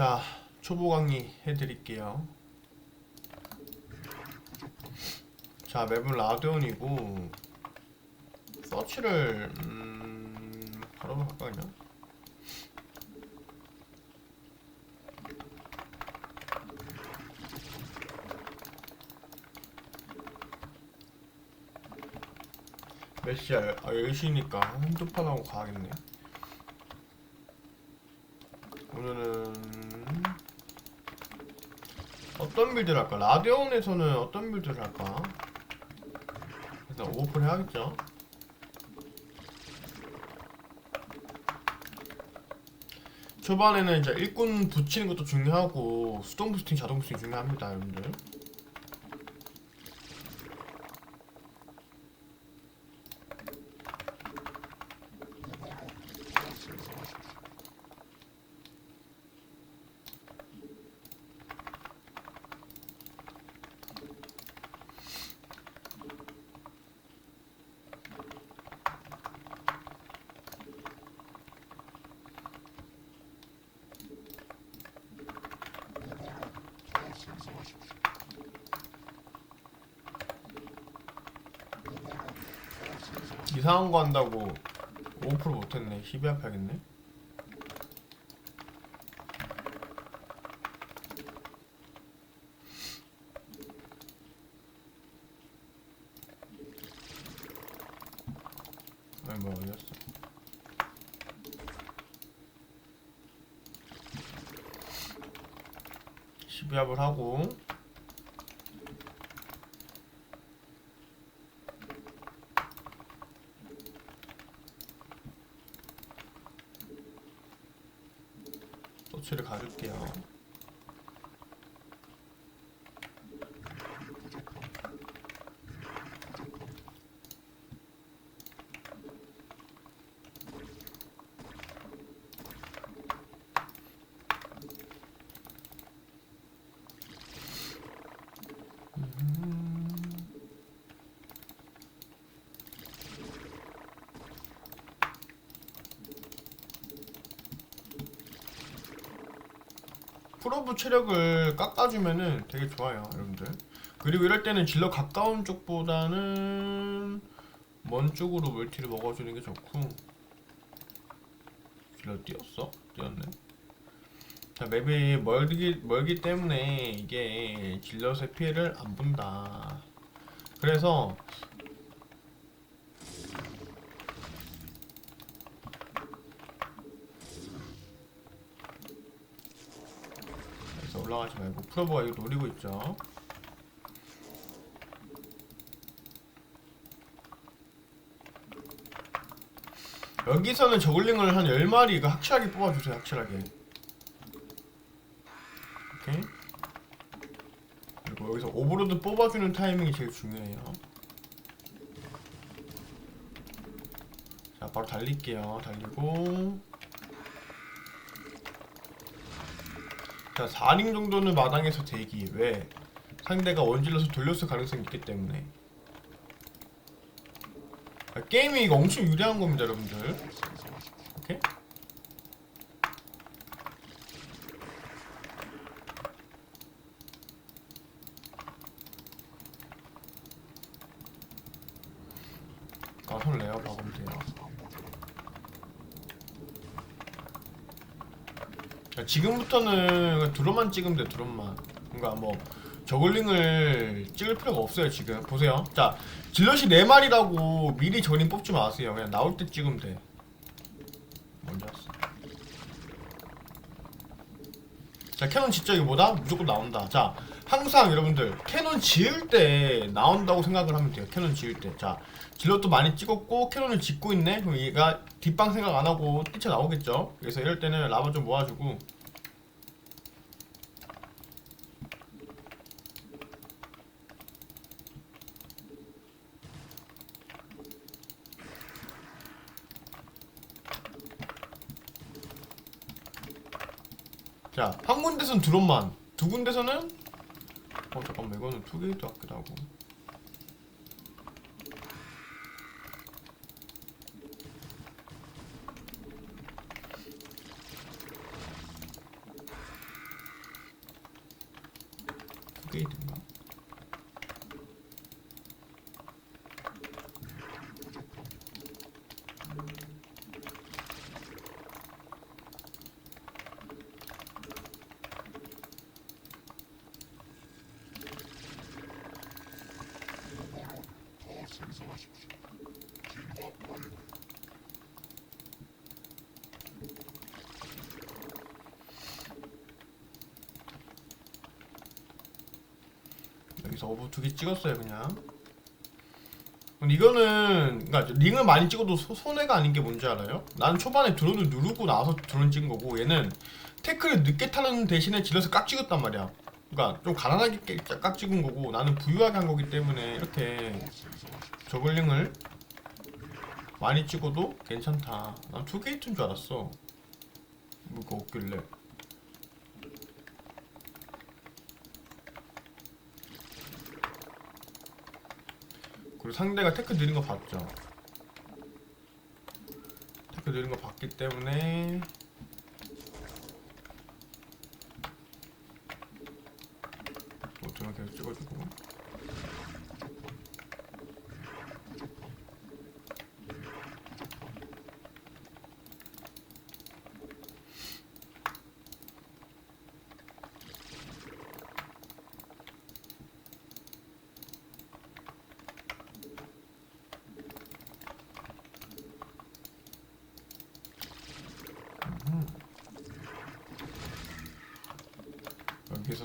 자, 초보 강의 해드릴게요. 자, 맵은 라데온이고 서치를 음, 바로 할까 그냥? 몇 시야? 아, 10시니까 한두 판 하고 가야겠네. 오늘은 어떤 빌드를 할까? 라데온에서는 어떤 빌드를 할까? 일단 오픈 해야겠죠. 초반에는 이제 일꾼 붙이는 것도 중요하고 수동 부스팅, 자동 부스팅 중요합니다, 여러분들. 이상한 거 한다고 5% 못했네. 12합 하겠네. 아니 뭐 어디였어? 십이합을 하고 소치를 가줄게요. 프로브 체력을 깎아주면은 되게 좋아요, 여러분들. 그리고 이럴 때는 질러 가까운 쪽보다는 먼 쪽으로 멀티를 먹어주는 게 좋고. 질러 뛰었어? 뛰었네. 자, 맵이 멀기, 멀기 때문에 이게 질럿의 피해를 안 본다. 그래서 그래서 올라가지 말고 프로브가 이거 노리고 있죠. 여기서는 저글링을 한 10마리 이거 확실하게 뽑아주세요 확실하게. 오케이. 그리고 여기서 오버로드 뽑아주는 타이밍이 제일 중요해요. 자 바로 달릴게요. 달리고 자 4링 정도는 마당에서 대기 왜? 상대가 원질러서 돌렸을 가능성이 있기 때문에 아, 게임이 이거 엄청 유리한 겁니다 여러분들 오케이? 아 설레요 박으면 돼요 자, 지금부터는 드론만 찍으면 돼 드론만. 그러니까 뭐 저글링을 찍을 필요가 없어요 지금. 보세요. 자 질럿이 4마리라고 미리 저림 뽑지 마세요. 그냥 나올 때 찍으면 돼. 먼저 자 캐논 진짜 이거 뭐다? 무조건 나온다. 자 항상 여러분들 캐논 지을 때 나온다고 생각을 하면 돼요 캐논 지을 때자 질럿도 많이 찍었고 캐논을 짓고 있네? 그럼 얘가 뒷방 생각 안 하고 뛰쳐나오겠죠. 그래서 이럴 때는 라바 좀 모아주고. 자, 한 군데선 드론만, 두 군데서는 어 잠깐만 이거는 투게이트 같기도 하고. 게이트인가? 여기서 어부 두 개 찍었어요 그냥. 이거는 그러니까 링을 많이 찍어도 소- 손해가 아닌 게 뭔지 알아요? 나는 초반에 드론을 누르고 나서 드론 찍은 거고 얘는 태클을 늦게 타는 대신에 질러서 깍 찍었단 말이야. 그러니까 좀 가난하게 깨- 깍 찍은 거고 나는 부유하게 한 거기 때문에 이렇게 저글링을 많이 찍어도 괜찮다. 난 투게이트인 줄 알았어. 뭐가 없길래 그리고 상대가 테크 느린 거 봤죠. 테크 느린 거 봤기 때문에 오토만 계속 찍어주고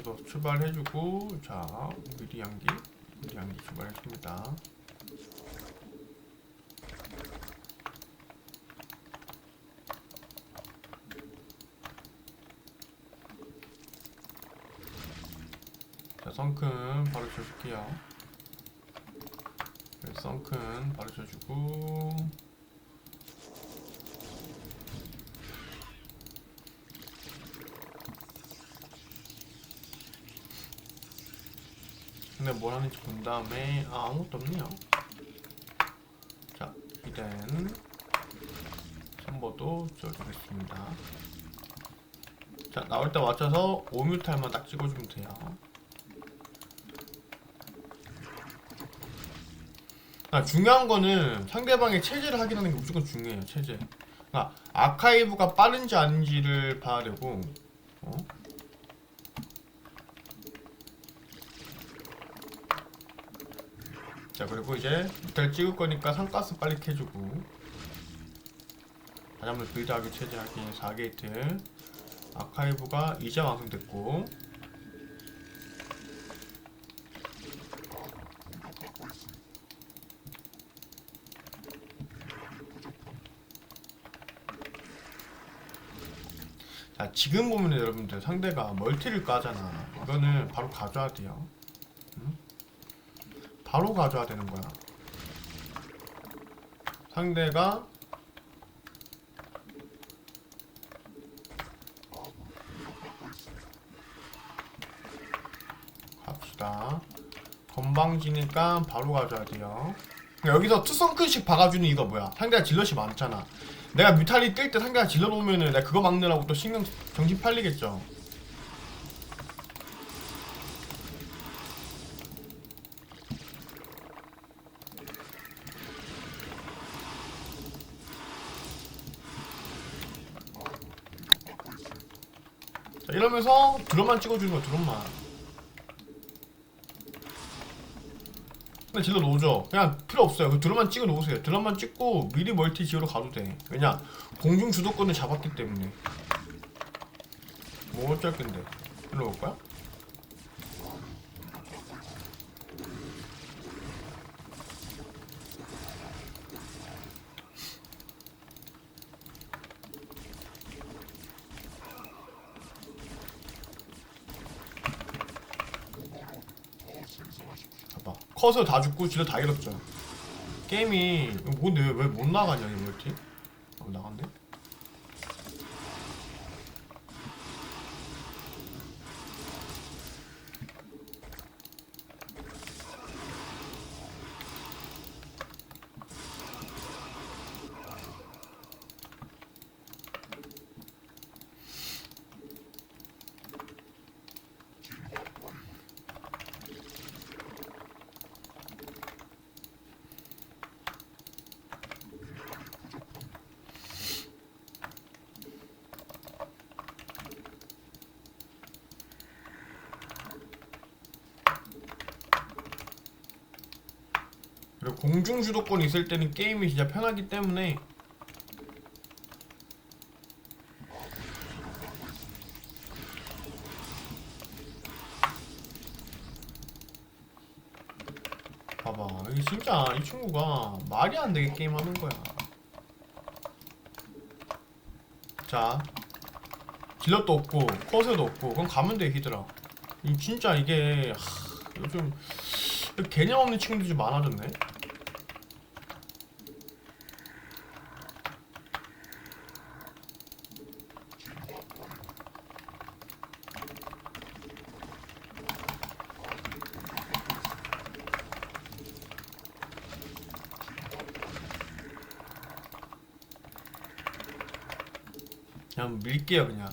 여기서도 출발해주고 자 미리 양기 미리 양기 출발했습니다. 자 썬큰 바로 쳐줄게요. 네, 썬큰 바로 쳐주고 근데 뭘 하는지 본 다음에 아, 아무것도 없네요. 자, 이젠 선보도 지어주겠습니다. 자, 나올 때 맞춰서 5뮤탈만 딱 찍어주면 돼요. 아, 중요한 거는 상대방의 체제를 확인하는 게 무조건 중요해요, 체제. 그러니까 아카이브가 빠른지 아닌지를 봐야 되고, 어? 자 그리고 이제 뮤탈 찍을 거니까 상가스 빨리 캐주고. 한번 빌드하기 체제하기 4게이트. 아카이브가 이제 완성됐고. 자 지금 보면 여러분들 상대가 멀티를 까잖아. 이거는 바로 가져야 돼요 바로 가져야 되는 거야. 상대가 갑시다. 건방지니까 바로 가져야 돼요. 여기서 투성큰씩 박아주는 이거 뭐야? 상대가 질럿이 많잖아. 내가 뮤탈이 뜰 때 상대가 질럿 오면은 내가 그거 막느라고 또 신경 정신 팔리겠죠. 이러면서 드럼만 찍어주는 거야 드럼만. 근데 질러 놓죠. 그냥 필요 없어요. 그 드럼만 찍어 놓으세요. 드럼만 찍고 미리 멀티 지으러 가도 돼. 왜냐 공중 주도권을 잡았기 때문에. 뭐 어쩔 건데? 일로 올 거야? 컷을 다 죽고 질러 다 잃었죠 게임이 뭔데 왜 못 나가냐 이 멀티 어, 나간대? 공중 주도권이 있을 때는 게임이 진짜 편하기 때문에. 봐봐 이게 진짜 이 친구가 말이 안 되게 게임하는 거야. 자 질럿도 없고 커세도 없고 그럼 가면 돼 히드라. 이 진짜 이게 하, 요즘 개념 없는 친구들이 좀 많아졌네 그냥 밀게요 그냥.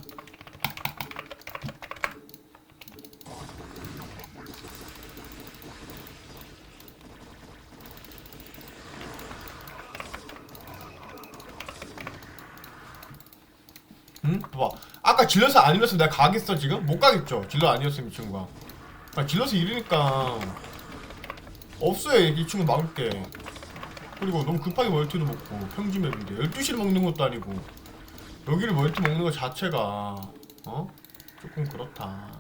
응? 봐봐. 아까 질러서 아니었으면 내가 가겠어 지금? 못 가겠죠? 질러 아니었으면 이 친구가. 아, 질러서 이러니까 없어요 이 친구 막을 게. 그리고 너무 급하게 멀티도 먹고 평지 맵인데. 12시를 먹는 것도 아니고 여기를 멀티 먹는 것 자체가 어? 조금 그렇다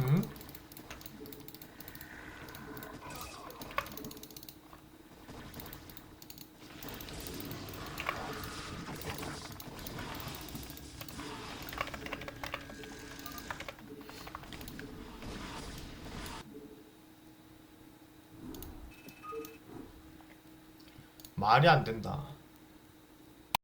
응? 말이 안 된다